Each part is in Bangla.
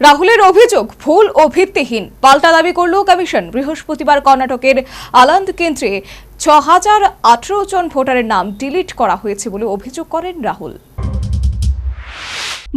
রাহুলের অভিযোগ ভুল ও ভিত্তিহীন। পাল্টা দাবি করল কমিশন। বৃহস্পতিবার কর্ণাটকের আলান্দ কেন্দ্রে ছ হাজার আঠারো জন ভোটারের নাম ডিলিট করা হয়েছে বলে অভিযোগ করেন রাহুল।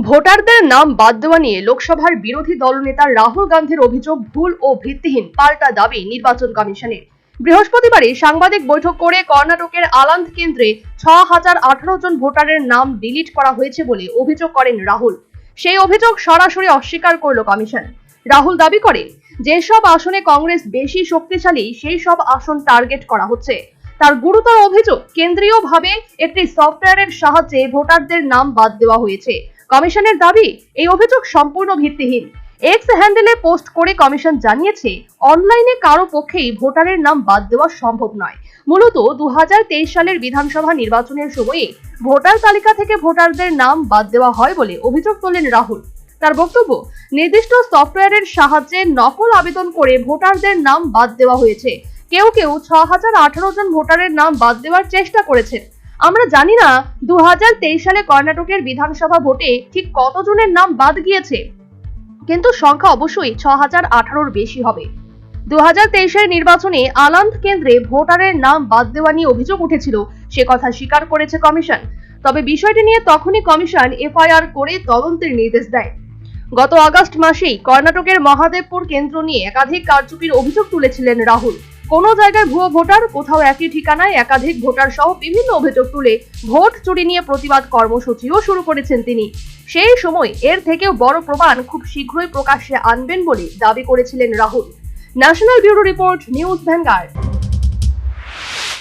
ভোটারদের নাম বাদ দেওয়া নিয়ে লোকসভার বিরোধী দলনেতা রাহুল গান্ধীর অভিযোগ ভুল ও ভিত্তিহীন, পাল্টা দাবি নির্বাচন কমিশনের। বৃহস্পতিবারই সাংবাদিক বৈঠক করে কর্ণাটকের আলান্দ কেন্দ্রে ছ হাজার আঠারো জন ভোটারের নাম ডিলিট করা হয়েছে বলে অভিযোগ করেন রাহুল। সেই অভিযোগ সরাসরি অস্বীকার করল কমিশন। রাহুল দাবি করে, যেসব আসনে কংগ্রেস বেশি শক্তিশালী, সেই সব আসন টার্গেট করা হচ্ছে। তার গুরুতর অভিযোগ, কেন্দ্রীয়ভাবে একটি সফটওয়্যারের সাহায্যে ভোটারদের নাম বাদ দেওয়া হয়েছে। কমিশনের দাবি, এই অভিযোগ সম্পূর্ণ ভিত্তিহীন। এক্স হ্যান্ডেলে পোস্ট করে কমিশন জানিয়েছে অনলাইনে কারও পক্ষেই ভোটারের নাম বাদ দেওয়া সম্ভব নয়। মূলত দু হাজার তেইশ সালের বিধানসভা নির্বাচনের সময়ে ভোটার তালিকা থেকে ভোটারদের নাম বাদ দেওয়া হয় বলে অভিযোগ তোলেন রাহুল। তার বক্তব্য, নির্দিষ্ট সফটওয়্যারের সাহায্যে নকল আবেদন করে ভোটারদের নাম বাদ দেওয়া হয়েছে। কেউ কেউ ছ হাজার আঠারো জন ভোটারের নাম বাদ দেওয়ার চেষ্টা করেছেন। আমরা জানি না দু হাজার তেইশ সালে কর্ণাটকের বিধানসভা ভোটে ঠিক কতজনের নাম বাদ গিয়েছে। কিন্তু সংখ্যা অবশ্যই ছ হাজার আঠারোর বেশি হবে। দু হাজার তেইশের নির্বাচনে আলান্ত কেন্দ্রে ভোটারের নাম বাদ দেওয়া নিয়ে অভিযোগ উঠেছিল, সে কথা স্বীকার করেছে কমিশন। তবে বিষয়টি নিয়ে তখনই কমিশন এফআইআর করে তদন্তের নির্দেশ দেয়। গত আগস্ট মাসেই কর্ণাটকের মহাদেবপুর কেন্দ্র নিয়ে একাধিক কারচুপির অভিযোগ তুলেছিলেন রাহুল। কোনো জায়গায় ভুয়ো ভোটার, কোথাও একই ঠিকানায় একাধিক ভোটার সহ বিভিন্ন অভিযোগ তুলে ভোট চুরি নিয়ে প্রতিবাদ কর্মসূচিও শুরু করেছেন তিনি। সেই সময় এর থেকেও বড় প্রমাণ খুব শীঘ্রই প্রকাশ্যে আনবেন বলে দাবি করেছিলেন Rahul. National bureau report, news Vanguard.